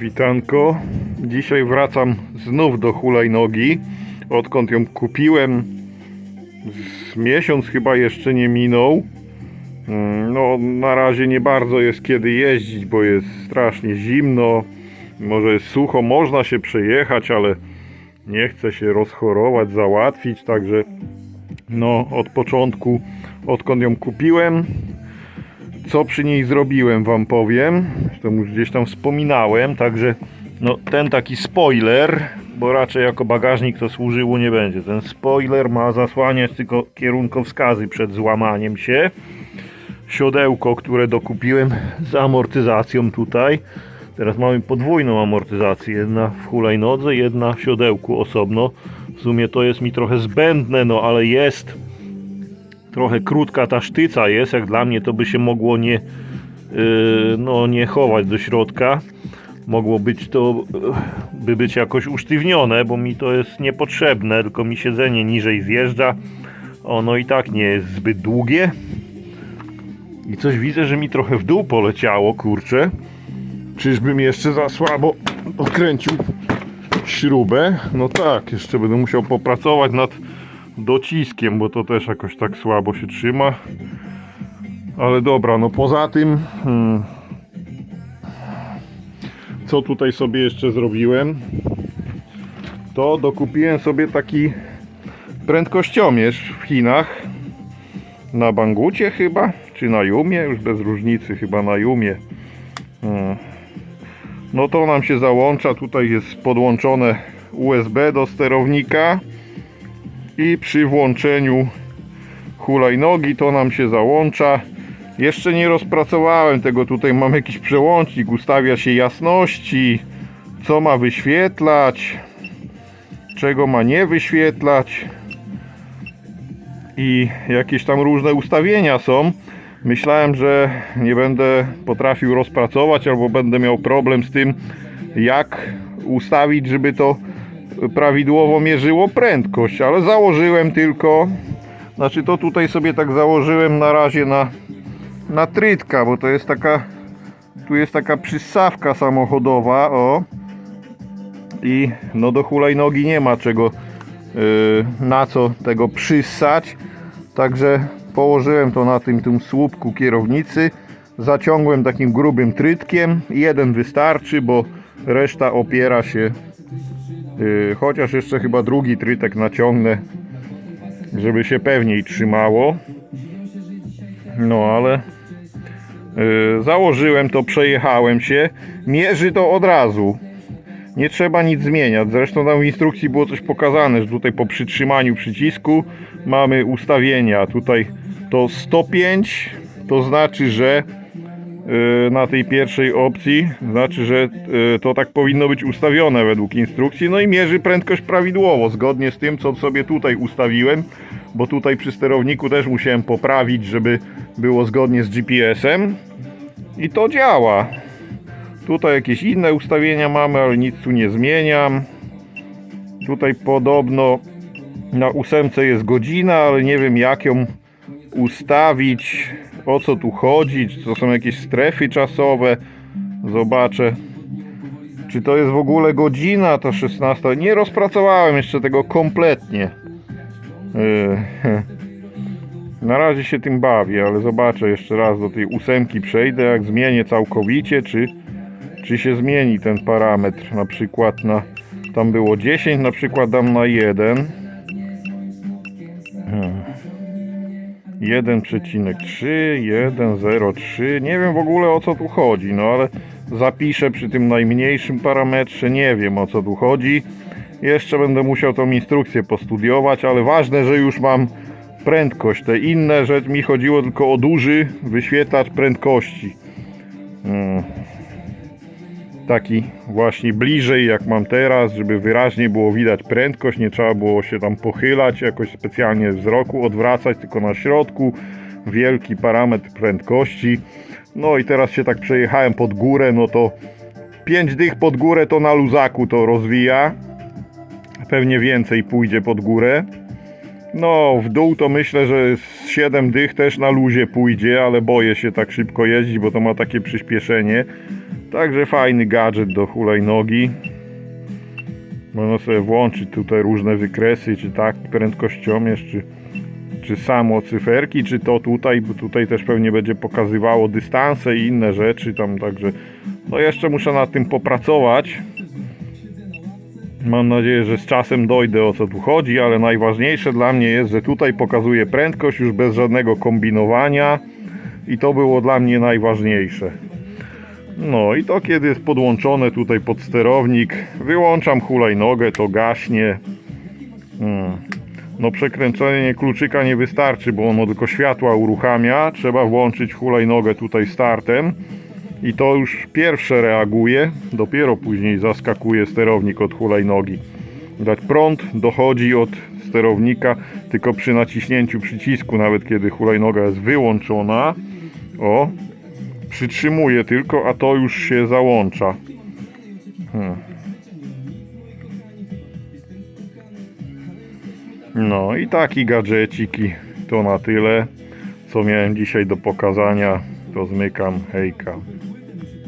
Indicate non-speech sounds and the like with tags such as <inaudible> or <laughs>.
Witanko. Dzisiaj wracam znów do hulajnogi. Odkąd ją kupiłem, z miesiąc chyba jeszcze nie minął. Mm, No, na razie nie bardzo jest kiedy jeździć, bo jest strasznie zimno. Może jest sucho, można się przejechać, ale nie chce się rozchorować, załatwić. Także, no, od początku, odkąd ją kupiłem, co przy niej zrobiłem wam powiem. To już gdzieś tam wspominałem także no ten taki spoiler bo raczej jako bagażnik to służyło nie będzie. Ten spoiler ma zasłaniać tylko kierunkowskazy przed złamaniem się. Siodełko które dokupiłem z amortyzacją tutaj. Teraz mamy podwójną amortyzację. Jedna w hulajnodze jedna w siodełku osobno. W sumie to jest mi trochę zbędne no ale jest trochę krótka ta sztyca jest, jak dla mnie to by się mogło nie, yy, no, nie chować do środka. Mogło być to, by być jakoś usztywnione, bo mi to jest niepotrzebne, tylko mi siedzenie niżej zjeżdża. Ono i tak nie jest zbyt długie. I coś widzę, że mi trochę w dół poleciało, kurczę. Czyżbym jeszcze za słabo odkręcił śrubę? No tak, jeszcze będę musiał popracować nad dociskiem, bo to też jakoś tak słabo się trzyma. Ale dobra, no poza tym, hmm, co tutaj sobie jeszcze zrobiłem, to dokupiłem sobie taki prędkościomierz w Chinach na Bangucie chyba, czy na Jumie, już bez różnicy, chyba na Jumie. Hmm. No to nam się załącza, tutaj jest podłączone USB do sterownika i przy włączeniu hulajnogi to nam się załącza. Jeszcze nie rozpracowałem tego, tutaj mam jakiś przełącznik, ustawia się jasności, co ma wyświetlać, czego ma nie wyświetlać i jakieś tam różne ustawienia są. Myślałem, że nie będę potrafił rozpracować albo będę miał problem z tym, jak ustawić, żeby to prawidłowo mierzyło prędkość, ale założyłem tylko, znaczy to tutaj sobie tak założyłem na razie na, na trytka, bo to jest taka, tu jest taka przystawka samochodowa, o. I no do hulajnogi nie ma czego yy, na co tego przyssać, także położyłem to na tym, tym słupku kierownicy, zaciągłem takim grubym trytkiem, jeden wystarczy, bo reszta opiera się chociaż jeszcze chyba drugi trytek naciągnę, żeby się pewniej trzymało. No ale yy, założyłem to, przejechałem się. Mierzy to od razu. Nie trzeba nic zmieniać. Zresztą tam w instrukcji było coś pokazane, że tutaj po przytrzymaniu przycisku mamy ustawienia. Tutaj to 105 to znaczy, że y, na tej pierwszej opcji, znaczy, że y, to tak powinno być ustawione według instrukcji, no i mierzy prędkość prawidłowo, zgodnie z tym, co sobie tutaj ustawiłem, bo tutaj przy sterowniku też musiałem poprawić, żeby było zgodnie z GPS-em i to działa. Tutaj jakieś inne ustawienia mamy, ale nic tu nie zmieniam. Tutaj podobno na ósemce jest godzina, ale nie wiem jak ją ustawić, o co tu chodzi, czy to są jakieś strefy czasowe. Zobaczę, czy to jest w ogóle godzina, to 16. Nie rozpracowałem jeszcze tego kompletnie. Yy, <laughs> Na razie się tym bawię, ale zobaczę jeszcze raz do tej ósemki przejdę, jak zmienię całkowicie, czy, czy się zmieni ten parametr, na przykład na, tam było 10, na przykład dam na 1. 1,3, 1,03. Nie wiem w ogóle o co tu chodzi, no ale zapiszę przy tym najmniejszym parametrze. Nie wiem o co tu chodzi. Jeszcze będę musiał tą instrukcję postudiować, ale ważne, że już mam prędkość. Te inne rzeczy mi chodziło tylko o duży wyświetlacz prędkości. Mm. Taki właśnie bliżej jak mam teraz, żeby wyraźnie było widać prędkość, nie trzeba było się tam pochylać, jakoś specjalnie wzroku odwracać, tylko na środku wielki parametr prędkości. No i teraz się tak przejechałem pod górę, no to 5 dych pod górę to na luzaku to rozwija. Pewnie więcej pójdzie pod górę. No, w dół to myślę, że z 7 dych też na luzie pójdzie, ale boję się tak szybko jeździć, bo to ma takie przyspieszenie. Także fajny gadżet do hulajnogi. Można sobie włączyć tutaj różne wykresy, czy tak prędkościomierz, czy, czy samo cyferki, czy to tutaj, bo tutaj też pewnie będzie pokazywało dystanse i inne rzeczy tam, także no jeszcze muszę nad tym popracować. Mam nadzieję, że z czasem dojdę o co tu chodzi, ale najważniejsze dla mnie jest, że tutaj pokazuje prędkość już bez żadnego kombinowania i to było dla mnie najważniejsze. No i to kiedy jest podłączone tutaj pod sterownik, wyłączam hulajnogę, to gaśnie. Hmm. No przekręcenie kluczyka nie wystarczy, bo ono tylko światła uruchamia. Trzeba włączyć hulajnogę tutaj startem. I to już pierwsze reaguje, dopiero później zaskakuje sterownik od hulajnogi. Dać prąd dochodzi od sterownika tylko przy naciśnięciu przycisku, nawet kiedy hulajnoga jest wyłączona. O, przytrzymuje tylko, a to już się załącza. Hmm. No i taki gadżecik i to na tyle, co miałem dzisiaj do pokazania. To zmykam, hejka.